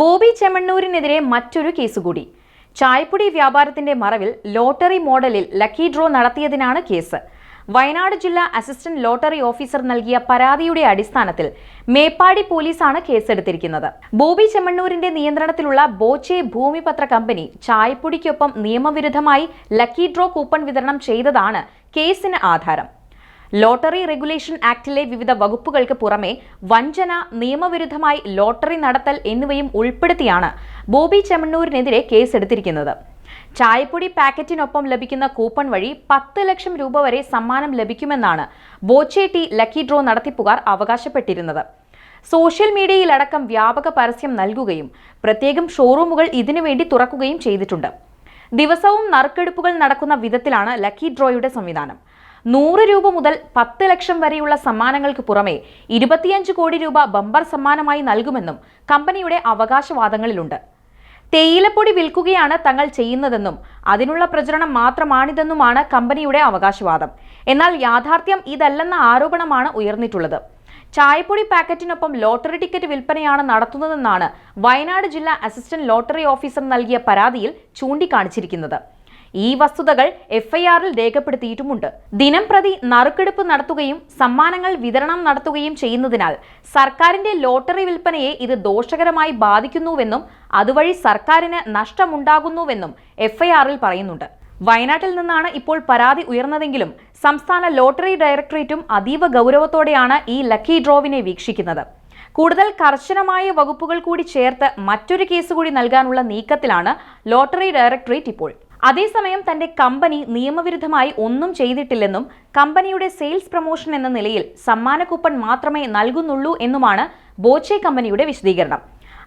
ബോബി ചെമ്മണ്ണൂരിനെതിരെ മറ്റൊരു കേസ് കൂടി ചായപ്പൊടി വ്യാപാരത്തിന്റെ മറവിൽ ലോട്ടറി മോഡലിൽ ലക്കി ഡ്രോ നടത്തിയതിനാണ് കേസ്. വയനാട് ജില്ലാ അസിസ്റ്റന്റ് ലോട്ടറി ഓഫീസർ നൽകിയ പരാതിയുടെ അടിസ്ഥാനത്തിൽ മേപ്പാടി പോലീസാണ് കേസെടുത്തിരിക്കുന്നത്. ബോബി ചെമ്മണ്ണൂരിന്റെ നിയന്ത്രണത്തിലുള്ള ബോച്ചെ ഭൂമിപത്ര കമ്പനി ചായപ്പൊടിക്കൊപ്പം നിയമവിരുദ്ധമായി ലക്കി ഡ്രോ കൂപ്പൺ വിതരണം ചെയ്തതാണ് കേസിന് ആധാരം. ലോട്ടറി റെഗുലേഷൻ ആക്ടിലെ വിവിധ വകുപ്പുകൾക്ക് പുറമെ വഞ്ചന നിയമവിരുദ്ധമായി ലോട്ടറി നടത്തൽ എന്നിവയും ഉൾപ്പെടുത്തിയാണ് ബോബി ചെമ്മണ്ണൂരിനെതിരെ കേസെടുത്തിരിക്കുന്നത്. ചായപ്പൊടി പാക്കറ്റിനൊപ്പം ലഭിക്കുന്ന കൂപ്പൺ വഴി പത്ത് ലക്ഷം രൂപ വരെ സമ്മാനം ലഭിക്കുമെന്നാണ് ബോച്ചെ ടി ലക്കി ഡ്രോ നടത്തിപ്പുകാർ അവകാശപ്പെട്ടിരുന്നത്. സോഷ്യൽ മീഡിയയിലടക്കം വ്യാപക പരസ്യം നൽകുകയും പ്രത്യേകം ഷോറൂമുകൾ ഇതിനുവേണ്ടി തുറക്കുകയും ചെയ്തിട്ടുണ്ട്. ദിവസവും നറുക്കെടുപ്പുകൾ നടക്കുന്ന വിധത്തിലാണ് ലക്കി ഡ്രോയുടെ സംവിധാനം. നൂറ് രൂപ മുതൽ പത്ത് ലക്ഷം വരെയുള്ള സമ്മാനങ്ങൾക്ക് പുറമെ ഇരുപത്തിയഞ്ച് കോടി രൂപ ബമ്പർ സമ്മാനമായി നൽകുമെന്നും കമ്പനിയുടെ അവകാശവാദങ്ങളിലുണ്ട്. തേയിലപ്പൊടി വിൽക്കുകയാണ് തങ്ങൾ ചെയ്യുന്നതെന്നും അതിനുള്ള പ്രചരണം മാത്രമാണിതെന്നുമാണ് കമ്പനിയുടെ അവകാശവാദം. എന്നാൽ യാഥാർത്ഥ്യം ഇതല്ലെന്ന ആരോപണമാണ് ഉയർന്നിട്ടുള്ളത്. ചായപ്പൊടി പാക്കറ്റിനൊപ്പം ലോട്ടറി ടിക്കറ്റ് വിൽപ്പനയാണ് നടത്തുന്നതെന്നാണ് വയനാട് ജില്ലാ അസിസ്റ്റന്റ് ലോട്ടറി ഓഫീസർ നൽകിയ പരാതിയിൽ ചൂണ്ടിക്കാണിച്ചിരിക്കുന്നത്. ഈ വസ്തുതകൾ എഫ്ഐആറിൽ രേഖപ്പെടുത്തിയിട്ടുമുണ്ട്. ദിനം പ്രതി നറുക്കെടുപ്പ് നടത്തുകയും സമ്മാനങ്ങൾ വിതരണം നടത്തുകയും ചെയ്യുന്നതിനാൽ സർക്കാരിന്റെ ലോട്ടറി വിൽപ്പനയെ ഇത് ദോഷകരമായി ബാധിക്കുന്നുവെന്നും അതുവഴി സർക്കാരിന് നഷ്ടമുണ്ടാകുന്നുവെന്നും എഫ്ഐആറിൽ പറയുന്നുണ്ട്. വയനാട്ടിൽ നിന്നാണ് ഇപ്പോൾ പരാതി ഉയർന്നതെങ്കിലും സംസ്ഥാന ലോട്ടറി ഡയറക്ടറേറ്റും അതീവ ഗൗരവത്തോടെയാണ് ഈ ലക്കി ഡ്രോവിനെ വീക്ഷിക്കുന്നത്. കൂടുതൽ കർശനമായ വകുപ്പുകൾ കൂടി ചേർത്ത് മറ്റൊരു കേസ് കൂടി നൽകാനുള്ള നീക്കത്തിലാണ് ലോട്ടറി ഡയറക്ടറേറ്റ് ഇപ്പോൾ. അതേസമയം തന്റെ കമ്പനി നിയമവിരുദ്ധമായി ഒന്നും ചെയ്തിട്ടില്ലെന്നും കമ്പനിയുടെ സെയിൽസ് പ്രൊമോഷൻ എന്ന നിലയിൽ സമ്മാന കൂപ്പൺ മാത്രമേ നൽകുന്നുള്ളൂ എന്നുമാണ് ബോച്ചെ കമ്പനിയുടെ വിശദീകരണം.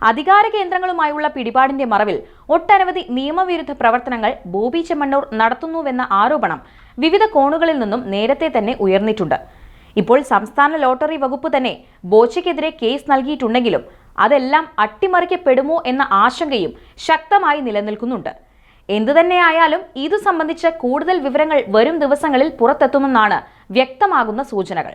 അധികാര കേന്ദ്രങ്ങളുമായുള്ള പിടിപാടിന്റെ മറവിൽ ഒട്ടനവധി നിയമവിരുദ്ധ പ്രവർത്തനങ്ങൾ ബോബി ചെമ്മണ്ണൂർ നടത്തുന്നുവെന്ന ആരോപണം വിവിധ കോണുകളിൽ നിന്നും നേരത്തെ തന്നെ ഉയർന്നിട്ടുണ്ട്. ഇപ്പോൾ സംസ്ഥാന ലോട്ടറി വകുപ്പ് തന്നെ ബോച്ചയ്ക്കെതിരെ കേസ് നൽകിയിട്ടുണ്ടെങ്കിലും അതെല്ലാം അട്ടിമറിക്കപ്പെടുമോ എന്ന ആശങ്കയും ശക്തമായി നിലനിൽക്കുന്നുണ്ട്. എന്തുതന്നെയായാലും ഇതു സംബന്ധിച്ച് കൂടുതൽ വിവരങ്ങൾ വരും ദിവസങ്ങളിൽ പുറത്തെത്തുമെന്നാണ് വ്യക്തമാകുന്ന സൂചനകൾ